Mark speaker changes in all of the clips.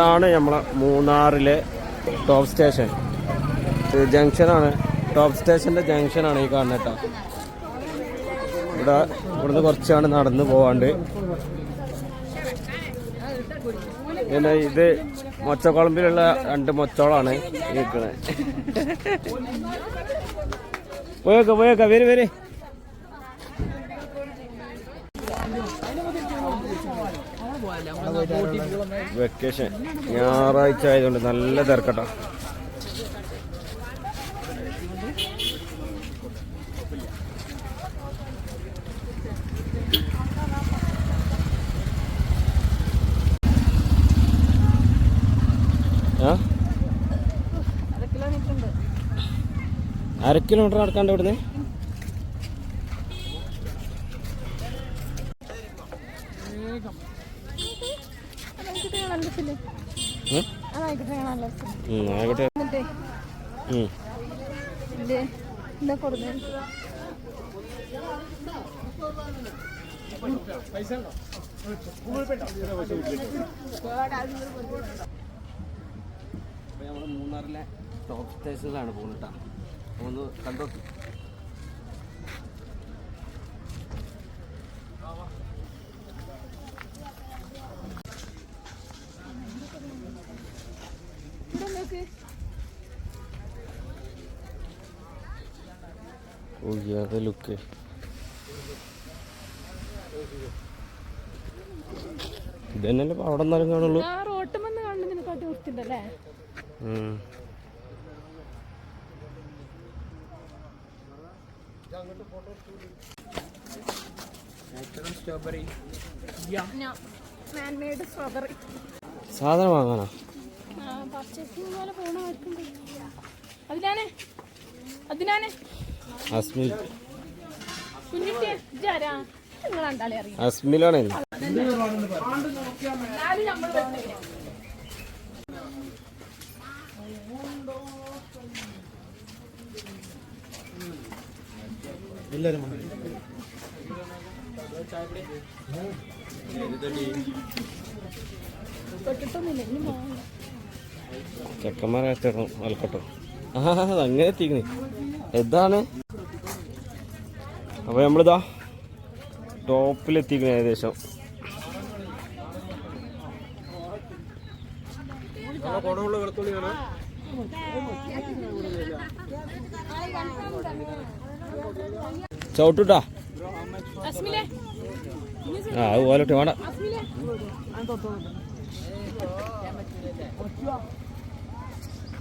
Speaker 1: ഇതാണ് നമ്മളെ മൂന്നാറിലെ ടോപ്പ് സ്റ്റേഷൻ ജംഗ്ഷനാണ് ടോപ്പ് സ്റ്റേഷന്റെ ജംഗ്ഷനാണ് ഈ കാണുന്നത് കേട്ടോ ഇവിടെ ഇവിടുന്ന് കുറച്ചാണ് നടന്ന് പോവാണ്ട്. പിന്നെ ഇത് മൊച്ചക്കുളമ്പിലുള്ള രണ്ട് മൊച്ചോളാണ് ഈ നിൽക്കുന്നത് പോയേക്ക പോയേക്ക വരും വരെ. വെക്കേഷൻ ഞായറാഴ്ച ആയതുകൊണ്ട് നല്ല തിരക്കട്ടോ. അര കിലോമീറ്റർ നടക്കാണ്ട് ഇവിടുന്ന്? ആയിക്കോട്ടെ ഉം. അപ്പൊ നമ്മൾ മൂന്നാറിലെ ടോപ്പ് സ്റ്റേഷനിലാണ് പോകുന്നത് കേട്ടോ ഒന്ന് കണ്ടോക്കി. ഏത് ലുക്ക് ഇപ്പൊ അവിടെ നിന്നാലും കാണുള്ളൂ.
Speaker 2: ആ റോട്ടുമെന്ന് കാണുന്നതിനെക്കാട്ടി. മാൻമെയ്ഡ് സ്ട്രോബെറി
Speaker 1: സാധനം വാങ്ങാനാ?
Speaker 2: പർച്ചേസിങ് പോലെ പോണ ആർക്കും അതിനാണ് അതിനാണ്.
Speaker 1: അസ്മിൽ
Speaker 2: കുഞ്ഞുട്ടിയെ ഇജാരാ നിങ്ങൾ രണ്ടാളെ അറിയാം.
Speaker 1: അസ്മിലാണ്.
Speaker 2: എന്നാലും നമ്മൾ വരുന്നില്ല തൊട്ടിട്ടൊന്നുമില്ല ഇനി പോകണ്ട
Speaker 1: ചെക്കന്മാരെ ചേർന്നു മലക്കട്ടോ ആ അങ്ങനെ എത്തിക്കണേ. എന്താണ് അപ്പൊ നമ്മളിതാ ടോപ്പിലെത്തിക്കണേ ഏകദേശം. ചവിട്ടുട്ടാ.
Speaker 2: ആ അത് പോലട്ടെ വേണ്ട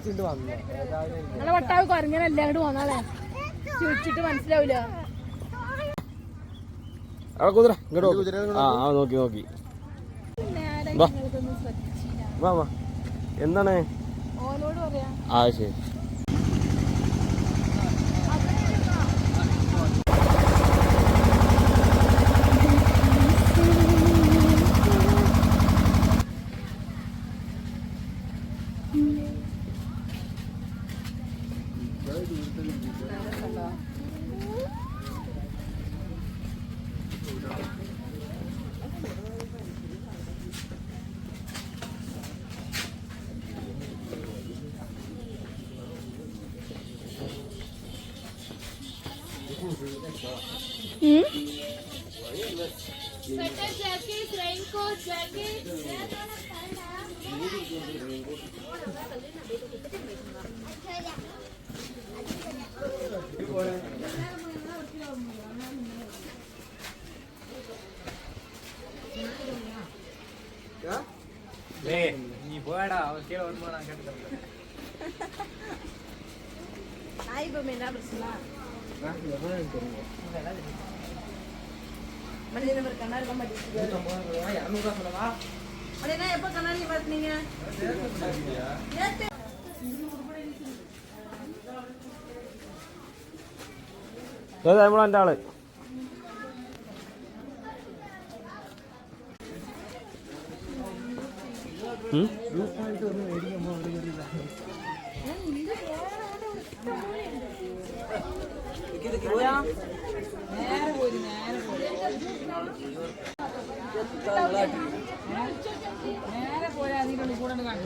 Speaker 3: അസ്മിലെ
Speaker 2: നിങ്ങളെ വട്ടാവ് കുറഞ്ഞല്ലേ അങ്ങോട്ട് പോന്നാളെ. ചോദിച്ചിട്ട് മനസ്സിലാവില്ല
Speaker 1: അവിടെ കുതിര ഇങ്ങോട്ട് നോക്ക്. ആ
Speaker 4: Hmm?
Speaker 3: நீ போடா அவன் கீழே வருமா நான் கேட்டு
Speaker 4: நாய் பொம்மை என்ன பிரச்சனை? ആ നോക്കി
Speaker 5: നോക്കി നേരെ
Speaker 3: വാ. നിങ്ങൾക്കൊന്നും ശ്രദ്ധിച്ചില്ല
Speaker 2: വാ വാ പറയാ
Speaker 5: ആ ശരി
Speaker 2: ഏതാ നമ്മളെന്റെ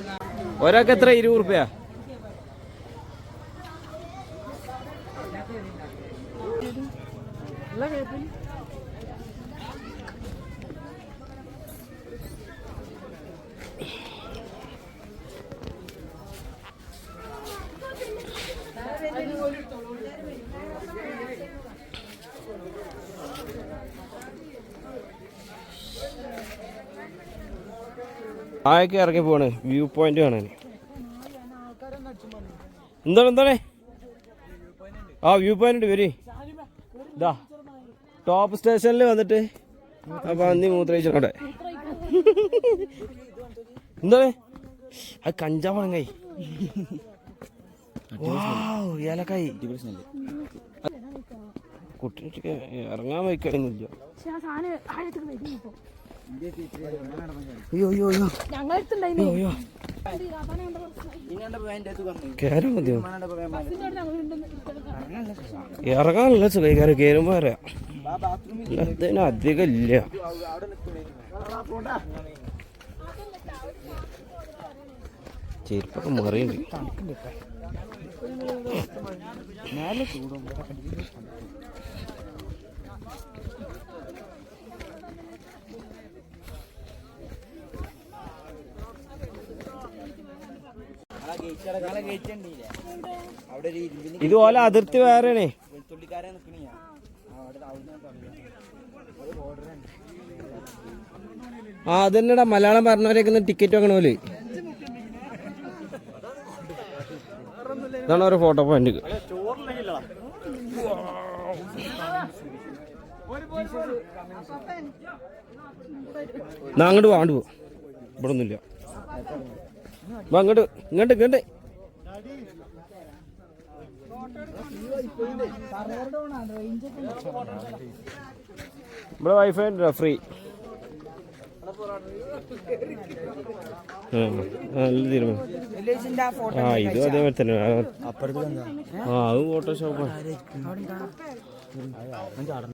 Speaker 5: ആൾ ഉം?
Speaker 1: ഒരാൾക്ക് എത്ര ഇരുപത് റുപ്യ ആയൊക്കെ ഇറങ്ങി പോവാണ്. വ്യൂ പോയിന്റ് കാണാൻ. എന്താണ് എന്താണ്? ആ വ്യൂ പോയിന്റ് ഉണ്ട് വരി. ഇതാ ടോപ്പ് സ്റ്റേഷനിൽ വന്നിട്ട് ആ പന്നി മൂത്രയിച്ചോടെ എന്താണ്? അത് കഞ്ചാവാണ് കൈ. ഏലക്കായി. കുട്ടിക്ക് ഇറങ്ങാൻ വയ്ക്കണമെന്നില്ല അയ്യോ അയ്യോ അയ്യോ.
Speaker 2: ഞങ്ങളെടുത്തുണ്ടായിരുന്നു അയ്യോ
Speaker 1: കയറാൻ മതിയോ ഇറങ്ങാനല്ല സുഖം കയറി കയറുമ്പോ അറിയാം
Speaker 5: അതിന്
Speaker 1: അധികം ഇല്ല. ചെരുപ്പൊക്കെ മറിയുണ്ട്
Speaker 5: ഇതുപോലെ അതിർത്തി വേറെയാണേ.
Speaker 1: ആ അതന്നെടാ. മലയാളം പറഞ്ഞവരേക്കുന്ന ടിക്കറ്റ് വാങ്ങണ പോലെ. ഇതാണ് ഒരു ഫോട്ടോ പോയിന്റ് അങ്ങോട്ട് വാണ്ട് പോ. ഇവിടെ ഒന്നുമില്ല വാ അങ്ങോട്ട് ഇങ്ങോട്ട് ഇങ്ങോട്ട്. ഇവിടെ വൈഫൈ ഉണ്ട്? ഫ്രീ
Speaker 5: ആ ഇതും അതേപോലെ
Speaker 1: തന്നെ.
Speaker 5: ആ
Speaker 1: അത് ഫോട്ടോഷോപ്പാണ്